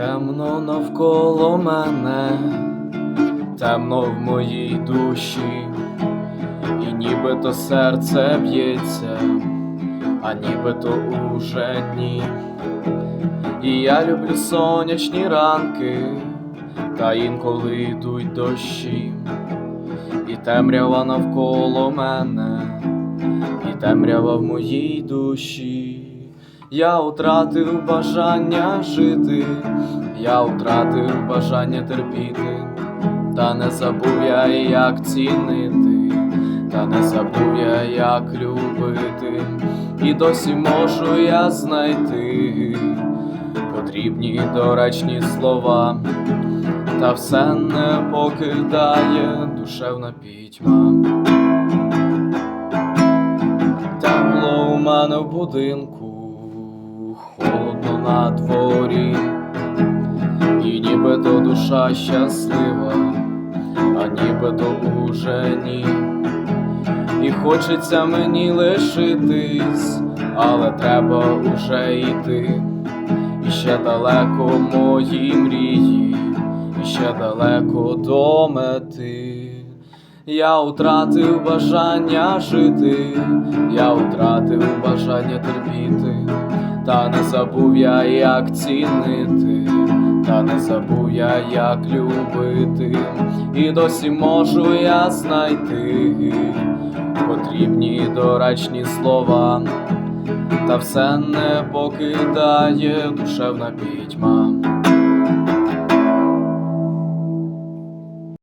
Темно навколо мене, темно в моїй душі, і нібито серце б'ється, а нібито уже ні. І я люблю сонячні ранки, та інколи йдуть дощі, і темрява навколо мене, і темрява в моїй душі. Я втратив бажання жити, я втратив бажання терпіти, та не забув я як цінити, та не забув я як любити, і досі можу я знайти потрібні доречні слова, та все не покидає душевна пітьма. Тепло у мене в будинку, холодно на дворі, і нібито душа щаслива, а нібито уже ні. І хочеться мені лишитись, але треба уже йти. І ще далеко мої мрії, і ще далеко до мети. Я втратив бажання жити, я втратив бажання терпіти, та не забув я, як цінити, та не забув я, як любити, і досі можу я знайти потрібні доречні слова, та все не покидає душевна пітьма.